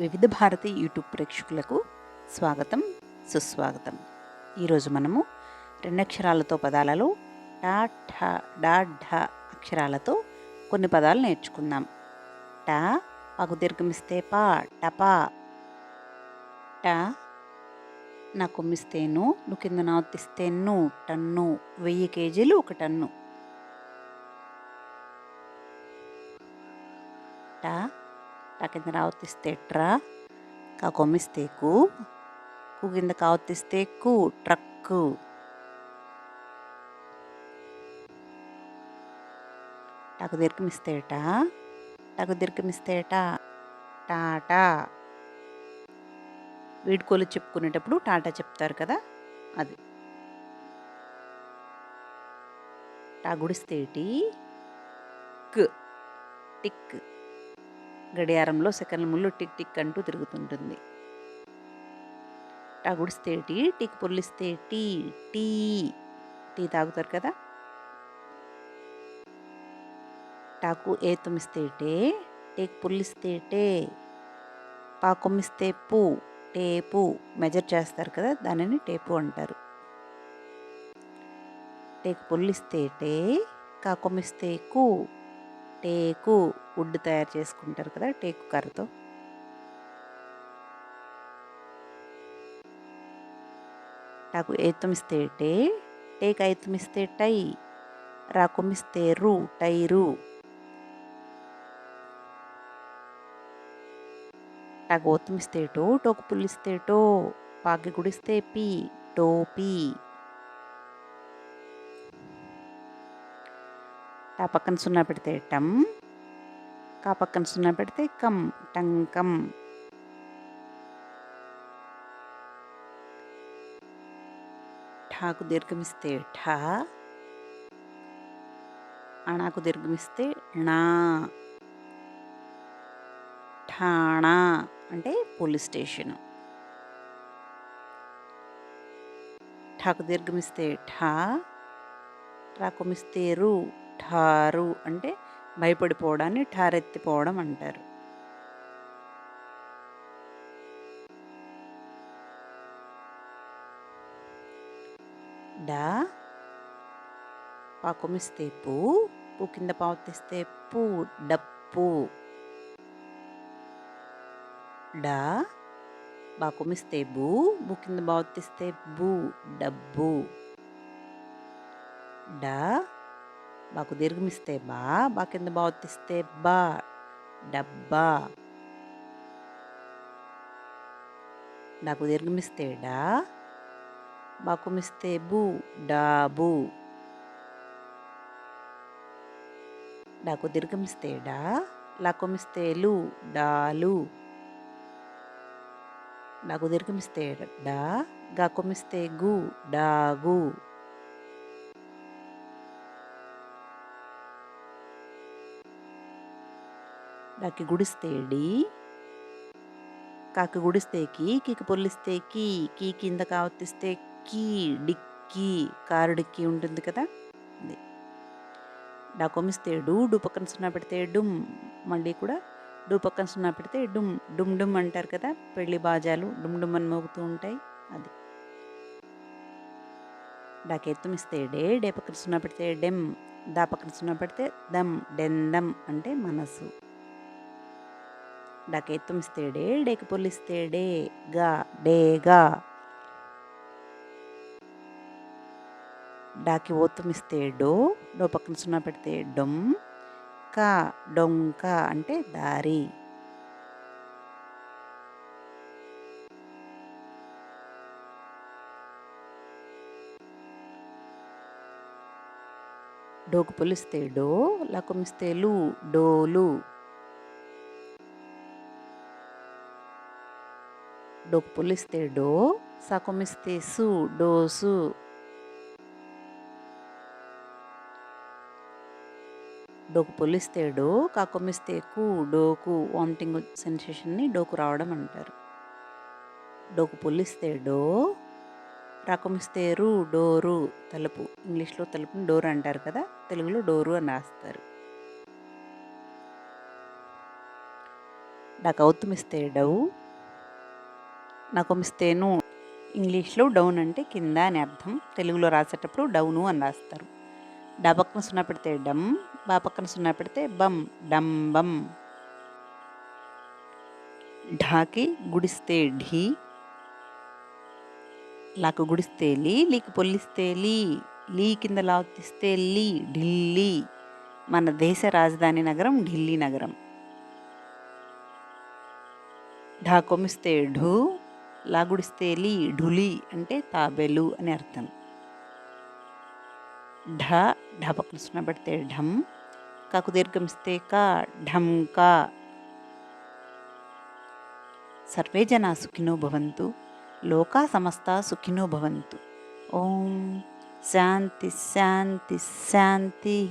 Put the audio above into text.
వివిధ భారతి యూట్యూబ్ ప్రేక్షకులకు స్వాగతం సుస్వాగతం. ఈరోజు మనము రెండక్షరాలతో పదాలలో టా ఠ డా ఢ అక్షరాలతో కొన్ని పదాలు నేర్చుకుందాం. టా పగుదీర్ఘమిస్తే పా టపా. టా నా కొమ్మిస్తేను నువ్వు కింద నాతిస్తే టన్ను వెయ్యి కేజీలు ఒక టన్ను. టా టా కింద రావతిస్తే ట్రా కా కొమ్మిస్తే కు కింద కావతిస్తే ట్రక్కు టాకు దీర్ఘమిస్తేట టా టాకు దీర్ఘమిస్తే టాటా వీడ్కోలు చెప్పుకునేటప్పుడు టాటా చెప్తారు కదా అది. టా టిక్ టిక్. గడియారంలో సెకండ్ల ముళ్ళు టిక్ టిక్ అంటూ తిరుగుతుంటుంది. టాగుడిస్తే టీ టీకి పొల్లిస్తే టీ టీ టీ తాగుతారు కదా? టాకు ఏ తుమ్మిస్తే టే టేక్ పుల్లిస్తే టే పా కొమ్మిస్తే పు టేపు మెజర్ చేస్తారు కదా దానిని టేపు అంటారు. టేకు పుల్లిస్తే టే కా కొమ్మిస్తే కు టేకు వుడ్ తయారు చేసుకుంటారు కదా టేకు కర్రతో టాకు ఏతుమిస్తే టే టేక్ ఐతుమిస్తే టై రాకుమిస్తే రు టైరు. టాకు ఓతుమిస్తే టో టోకు పుల్లిస్తే టో పాకి గుడిస్తే పి టోపీ టా పక్కన సున్నా పెడితే టమ్. కా పక్కన సున్నా పెడితే కం టంకం ఠాకు దీర్ఘమిస్తే ఠా అణాకు దీర్ఘమిస్తే ణా. ఠాణా అంటే పోలీస్ స్టేషన్. ఠాకు దీర్ఘమిస్తే ఠా రాకుమిస్తే రు ఠారు అంటే భయపడిపోవడాన్ని ఠారెత్తిపోవడం అంటారు. డా పాకుమిస్తే పూ పూ కింద పావుతిస్తే పూ డప్పు. డా బాకుమిస్తే బూ బూ కింద బావుతిస్తే బూ డబ్బు. డా బాకు దీర్ఘమిస్తే బా బా కింద బావతిస్తే బా డబ్బా. నాకు దీర్ఘమిస్తే డా బాకుమిస్తే బూ డాబు నాకు దీర్ఘమిస్తే డా లాకుమిస్తే లు డాలు నాకు దీర్ఘమిస్తే డా గాకుమిస్తే గు డాగు డాకి గుడిస్తే డి కాకి గుడిస్తే కీ కీకి పొల్లిస్తే కీ కీ కింద కావతిస్తే కీ డిక్కీ కారు డిక్కీ ఉంటుంది కదా? అది డాకొమిస్తే డు పక్కన సున్నా పెడితే డుమ్ మళ్ళీ కూడా డు పక్కన సున్నా పెడితే డుమ్ డుమ్ డుమ్ అంటారు కదా? పెళ్ళి బాజాలు డుమ్ డుమ్ అని మోగుతూ ఉంటాయి. అది. డాకెత్తుమిస్తే డే డే పక్కన సున్నా పెడితే డెమ్ దా పక్కన సున్నా పెడితే దమ్ డెందమ్ అంటే మనసు. డాకెత్తుమిస్తే డే డేకి పొల్లిస్తే డే గా డేగా డాకి ఓతుమిస్తే డో డో పక్కన సున్నా పెడితే డొమ్ కా డొంక అంటే దారి. డోకు పొలిస్తే డో లకుమిస్తే లు డోలు. డోకు పొలిస్తే డో సాకొమిస్తే సు డోసు. డోకు పొలిస్తే డో కాకొమిస్తే కు డోకు వామిటింగ్ సెన్సేషన్ని డోకు రావడం అంటారు. డోకు పొల్లిస్తే డో రకమిస్తే రు డోరు తలుపు. ఇంగ్లీష్లో తలుపుని డోర్ అంటారు కదా తెలుగులో డోరు అని రాస్తారు. డకౌతుమిస్తే కౌతుమిస్తే డౌ నకొమిస్తేను ఇంగ్లీష్లో డౌన్ అంటే కింద అని అర్థం. తెలుగులో రాసేటప్పుడు డౌను అని రాస్తారు. డా పక్కన సున్నా పెడితే డమ్ బా పక్కన సున్నా పెడితే బమ్ డమ్ బమ్. ఢాకి గుడిస్తే ఢీ లాకు గుడిస్తే లీ లీకి పొల్లిస్తే లీ లీ కింద లావుతిస్తే లీ ఢిల్లీ. మన దేశ రాజధాని నగరం ఢిల్లీ నగరం. ఢా కొమిస్తే ఢూ లాగుడిస్తేలి ఢులి అంటే తాబెలు అని అర్థం. ఢ ఢ పక్కన సున్నా పెడితే ఢమ్ కాకు దీర్ఘమిస్తే కా ఢమ్ కా. సర్వే జనా సుఖినో భవంతు లోకా సమస్త సుఖినో భవంతు. ఓం శాంతి శాంతి శాంతి.